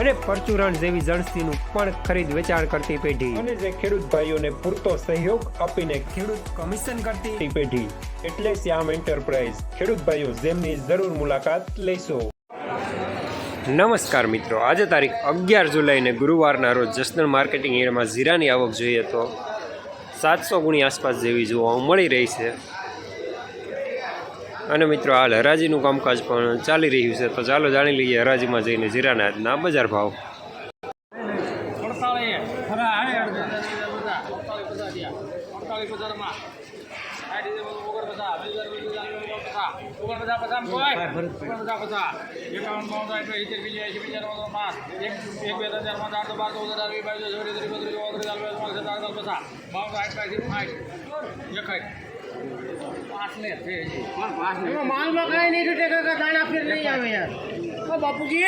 અને પરચુરણ જેવી જણસીનું પણ ખરીદ વેચાણ કરતી પેઢી. અને જે ખેડૂત ભાઈઓને પૂરતો સહયોગ આપીને ખેડૂત કમિશન કરતી પેઢી. એટલે શ્યામ એન્ટરપ્રાઇઝ. ખેડૂત ભાઈઓ જેમની જરૂર મુલાકાત લેશો. નમસ્કાર મિત્રો. આજે તારીખ અગિયાર જુલાઈને ગુરુવારના રોજ જસનલ માર્કેટિંગ એરિયામાં જીરાની આવક જોઈએ તો સાતસો ગુણી આસપાસ જેવી જોવા મળી રહી છે. અને મિત્રો હાલ હરાજીનું કામકાજ પણ ચાલી રહ્યું છે તો ચાલો જાણી લઈએ હરાજીમાં જઈને જીરાના આજના બજાર ભાવ એક માલમાં કાંઈ નહીં છૂટે કાકા દાણા ફેર નહીં આવે યાર. ઓ બાપુજી.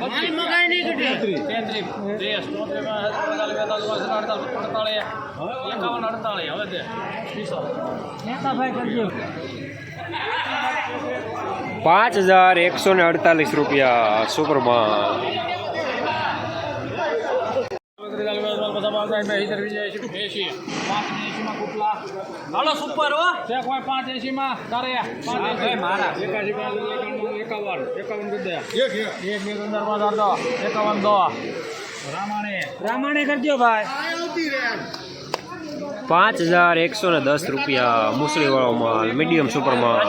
પાંચ ને તેત્રીસ ત્રીસ ચોત્રીસ અડતાલીસ બેતાલીસ અડતાલીસ અડતાલીસ એકાવન અડતાલીસ હવે તે ત્રીસો પાંચ હજાર એકસો ને અડતાલીસ રૂપિયા સુપરમાં હાલો સુપર હો. છે કોઈ પાંચ એસી માં તારે પાંચ એસી મારા. એકાશી પાંચ એકાવન એકાવન કીધે એક એક. બે પંદર પાંચ દો. એકાવન દો. રામાણે. રામાણે કરજો ભાઈ. પાંચ હજાર એકસો ને દસ રૂપિયા મુસળીવાળો માલ મીડિયમ સુપર માલ.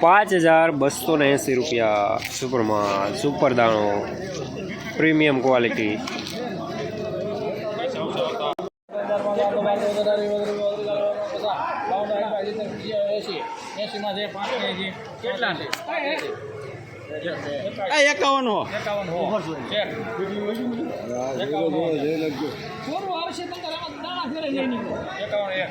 પાંચ હજાર બસો ને એંસી રૂપિયા સુપરમાં સુપર દાણો પ્રીમિયમ ક્વોલિટી કેટલા હો હો આવશે તો એકાવન એક.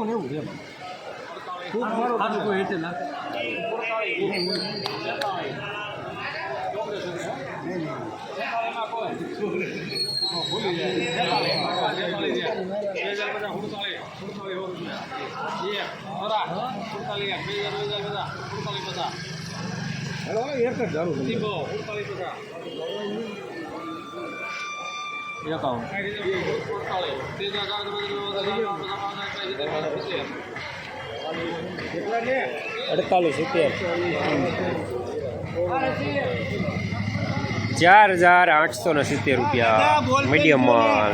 માલ એવું ને એવું છે ખૂબ મારો કોઈ હેઠે ના એક જ જરૂર છે એકાવન અડતાલીસ સિત્તેર. ચાર હજાર આઠસો ને સિત્તેર રૂપિયા મીડિયમ માલ.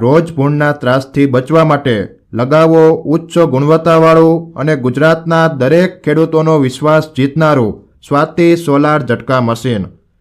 રોજ ભૂણના ત્રાસથી બચવા માટે લગાવો ઉચ્ચ ગુણવત્તાવાળું અને ગુજરાતના દરેક ખેડૂતોનો વિશ્વાસ જીતનારું સ્વાતિ સોલાર ઝટકા મશીન.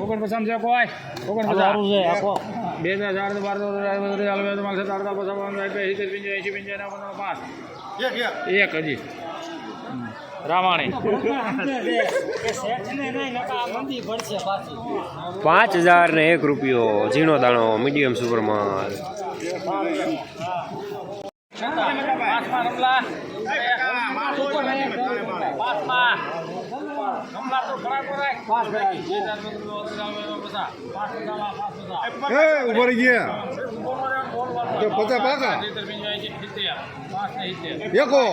ઓગણ પચાસ છે કોઈ ઓગણ બે હજાર ચાર બાર તો તેર, બધું ચાલુ હોય તો માલ છે, તાર તાર પચાસ, એંસી, પંચાવન, પાંચ. એક હજી. રામાણી. પાંચ હજાર ને એક રૂપિયો ઝીણો દાણો મીડિયમ સુપરમાં પાંચમાં રમલા પાંચમાં રમલા તો ખરા કરાય પાંચ બે હજાર બધું બધું ચાલુ હોય તો પચાસ. પાંચ પચાસ, પાંચ પચાસ. એ ઊભા રહી ગયા તો પચાસ પાકા? એકો એકો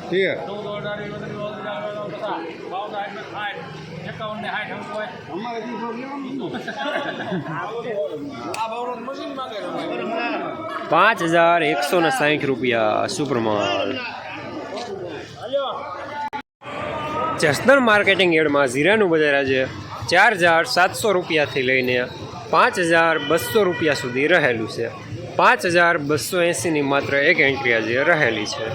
ઠીક પાંચ હજાર એકસો ને સાહીઠ રૂપિયા સુપરમાલ જસદણ માર્કેટિંગ યાર્ડમાં જીરાનું બજાર આજે ચાર હજાર સાતસો રૂપિયાથી લઈને પાંચ હજાર બસો રૂપિયા સુધી રહેલું છે. પાંચ હજાર બસો એંસીની માત્ર એક એન્ટ્રી આજે રહેલી છે.